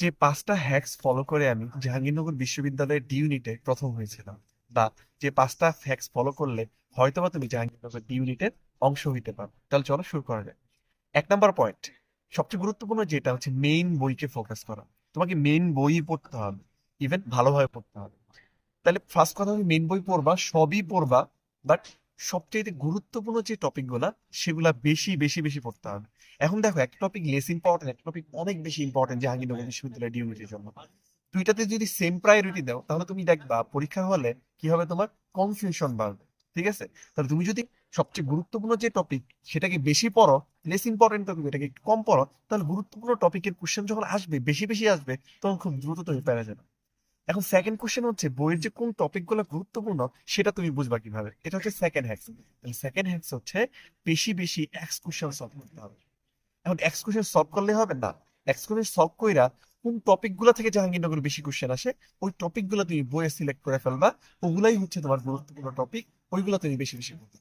যে পাঁচটা hacks follow করে আমি জাহাঙ্গীরনগর বিশ্ববিদ্যালয়ের ডি ইউনিটে প্রথম হয়েছিলাম বা যে পাঁচটা হ্যাকস ফলো করলে হয়তোবা তুমি জাহাঙ্গীরনগর ডি ইউনিটের অংশ হইতে পারো। তাহলে চলো শুরু করা যায় এক নাম্বার পয়েন্ট সবচেয়ে গুরুত্বপূর্ণ যেটা হচ্ছে মেইন বইকে ফোকাস করা। তোমাকে মেইন বই পড়তে হবে ইভেন ভালোভাবে পড়তে হবে। তাহলে ফার্স্ট কথা তুমি মেইন বই পড়বা, সবই পড়বা বাট সবচেয়ে গুরুত্বপূর্ণ যে টপিকগুলা সেগুলা বেশি বেশি বেশি পড়তে হবে। এখন দেখো একটা টপিক লেস ইম্পর্টেন্ট একটা টপিক অনেক বেশি ইম্পর্টেন্ট জাহাঙ্গীরনগর বিশ্ববিদ্যালয়ের ডিউনিটির জন্য। দুইটাতে যদি সেম প্রায়োরিটি দাও তাহলে তুমি দেখবা পরীক্ষা হলে কি হবে তোমার? কনফিউশন বাড়বে ঠিক আছে? তাহলে তুমি যদি সবচেয়ে গুরুত্বপূর্ণ যে টপিক সেটাকে বেশি পড়ো লেস ইম্পর্টেন্ট টপিক এটাকে একটু কম পড়ো তাহলে গুরুত্বপূর্ণ টপিকের কোশ্চেন যখন আসবে বেশি বেশি আসবে তখন খুব দ্রুত তুমি পেরে যাবে। এখন সেকেন্ড কোশ্চেন হচ্ছে বইয়ের যে কোন টপিকগুলো গুরুত্বপূর্ণ সেটা তুমি বুঝবা কীভাবে? এটা হচ্ছে সেকেন্ড হ্যাক্স তাহলে সেকেন্ড হ্যাক্স হচ্ছে বেশি বেশি এক্স কোশ্চেন সলভ করতে হবে। এখন এক্স কোশ্চেন সলভ করলে হবে না। এক্স কোশ্চেন সলভ কইরা কোন টপিকগুলো থেকে জাহাঙ্গীরনগর বেশি কোশ্চেন আসে, ওই টপিকগুলো তুমি বইয়ে সিলেক্ট করে ফেলবা, ওগুলাই হচ্ছে তোমার গুরুত্বপূর্ণ টপিক ওইগুলো তুমি বেশি বেশি পড়বে।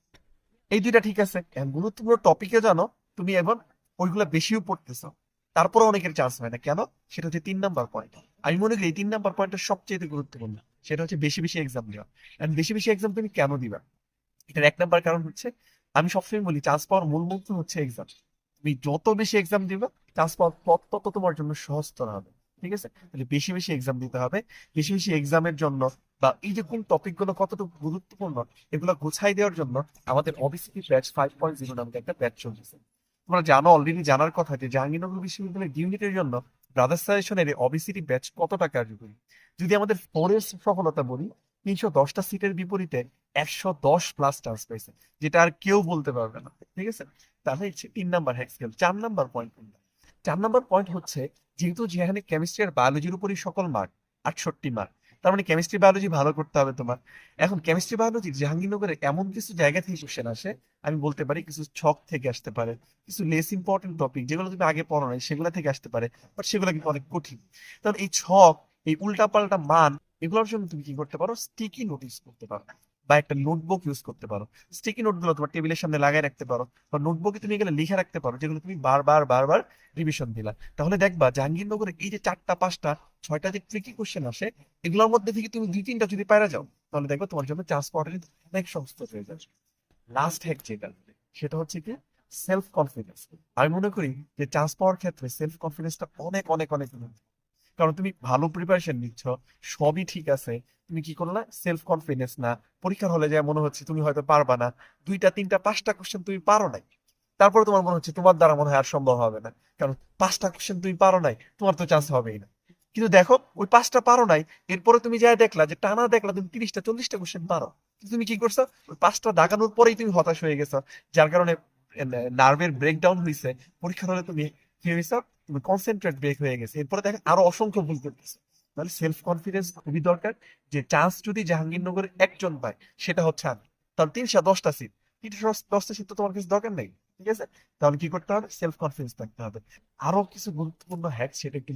এই দুইটা ঠিক আছে গুরুত্বপূর্ণ টপিকে জানো, তুমি এখন ওইগুলো বেশিও পড়তেছো। তারপরে অনেকের চান্স হয় না। কেন? সেটা হচ্ছে তিন নাম্বার পয়েন্ট আমি মনে করি এই তিন নাম্বার পয়েন্টটা সবচেয়ে গুরুত্বপূর্ণ। সেটা হচ্ছে বেশি বেশি এক্সাম দেওয়া। এন্ড বেশি বেশি এক্সাম তুমি কেন দিবা? এটার এক নাম্বার কারণ হচ্ছে, আমি সবসময় বলি চান্স পাওয়ার মূল মন্ত্র হচ্ছে এক্সাম তুমি যত বেশি এক্সাম দিবা চান্স পাওয়ার তত তোমার জন্য সহজতর হবে, ঠিক আছে? তাহলে বেশি বেশি এক্সাম দিতে হবে, বেশি বেশি এক্সামের জন্য বা এই যে কোন টপিকগুলো কতটুকু গুরুত্বপূর্ণ, এগুলো গোছাই দেওয়ার জন্য আমাদের অবিসিটি ব্যাচ ফাইভ পয়েন্ট জিরো নামে একটা ব্যাচ চলছে। তোমরা জানো অলরেডি জানার কথা যে জাহাঙ্গীরনগর বিশ্ববিদ্যালয়ের ইউনিটের জন্য ব্রাদার্স সাজেশনের অবিসিটি ব্যাচ কতটা কার্যকরী? যদি আমাদের ফোরের সফলতা বলি তিনশো দশটা সিটের বিপরীতে একশো দশ প্লাস চান্স পেয়েছে, যেটা আর কেউ বলতে পারবে না, ঠিক আছে? তাহলে হচ্ছে তিন নাম্বার হ্যাক স্কেল চার নাম্বার পয়েন্ট চার নাম্বার পয়েন্ট হচ্ছে যেহেতু যেখানে কেমিস্ট্রি আর বায়োলজির উপরই সকল মার্ক আটষট্টি মার্ক তার মানে কেমিস্ট্রি বায়োলজি ভালো করতে হবে তোমার। এখন কেমিস্ট্রি বায়োলজি জাহাঙ্গীরনগরে এমন কিছু জায়গা থেকে কোশ্চেন আসে, আমি বলতে পারি কিছু ছক থেকে আসতে পারে, কিছু লেস ইম্পর্টেন্ট টপিক যেগুলো তুমি আগে পড়ো নাই, সেগুলো থেকে আসতে পারে বাট সেগুলো কিন্তু অনেক কঠিন। কারণ এই ছক, এই উল্টাপাল্টা মান এগুলোর জন্য তুমি কি করতে পারো? স্টিকি নোট ইউজ করতে পারো। বা একটা নোটবুক ইউজ করতে পারো। স্টিকি নোটগুলো তোমার টেবিলের সামনে লাগাই রাখতে পারো। বা নোটবুকে তুমি এগুলো লিখে রাখতে পারো, যেগুলো তুমি বারবার বারবার রিভিশন দিলা। তাহলে দেখবা জাহাঙ্গীরনগরে এই যে চারটা, পাঁচটা, ছয়টা যে ট্রিকি কোশ্চেন আসে, এগুলোর মধ্যে থেকে তুমি দুই, তিনটা যদি পায়রা যাও, তাহলে দেখবে তোমার জন্য চান্স পাওয়াটা অনেক সহজ হয়ে যাবে। লাস্ট হ্যাক যেটা সেটা হচ্ছে কি? সেলফ কনফিডেন্স আমি মনে করি যে চান্স পাওয়ার ক্ষেত্রে সেলফ কনফিডেন্সটা অনেক অনেক অনেক। কারণ তুমি ভালো প্রিপারেশন নিচ্ছ, সবই ঠিক আছে, তুমি কি করলে সেলফ কনফিডেন্স না। পরীক্ষার হলে যা মনে হচ্ছে তুমি হয়তো পারবা না। দুইটা, তিনটা, পাঁচটা কোশ্চেন তুমি পারো নাই। তারপরে তোমার মনে হচ্ছে তোমার দ্বারা মনে হয় আর সম্ভব হবে না। কারণ পাঁচটা কোশ্চেন তুমি পারো নাই, তোমার তো চান্স হবেই না। কিন্তু দেখো, ওই পাঁচটা পারো নাই, এরপরে তুমি যাই দেখলা যে টানা দেখলা তুমি তিরিশটা, চল্লিশটা কোশ্চেন পারো। তুমি কি করছ, ওই পাঁচটা দাগানোর পরেই তুমি হতাশ হয়ে গেছো। যার কারণে নার্ভের ব্রেকডাউন হয়েছে পরীক্ষার হলে তুমি কি হয়েছে কনসেন্ট্রেট ব্রেক হয়ে গেছে। এরপরে দেখো আরও অসংখ্য ভুল করতেছে। তাহলে সেলফ কনফিডেন্স খুবই দরকার যে চান্স যদি জাহাঙ্গীরনগরের একজন পায়, সেটা হচ্ছে আমি। তাহলে তিনশো দশটা সিট তিনশো দশটা সিট তো তোমার দরকার নেই, ঠিক আছে? তাহলে কি করতে হবে? সেলফ কনফিডেন্স থাকতে হবে। আরও কিছু গুরুত্বপূর্ণ হ্যাক সেটা একটু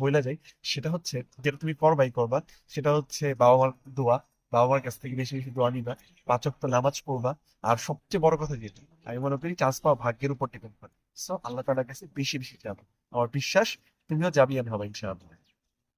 সেটা হচ্ছে, যেটা তুমি করবাই করবা। সেটা হচ্ছে বাবা মার দোয়া। বাবা মার কাছ থেকে বেশি বেশি দোয়া নিবা। পাঁচ ওয়াক্ত নামাজ পড়বা। আর সবচেয়ে বড় কথা যেটা, আমি মনে করি চান্স পাওয়া ভাগ্যের উপর ডিপেন্ড করে। সো আল্লাহ তাআলার কাছে বেশি বেশি যাব আমার বিশ্বাস তুমিও আমি হবে ইনশাআল্লাহ।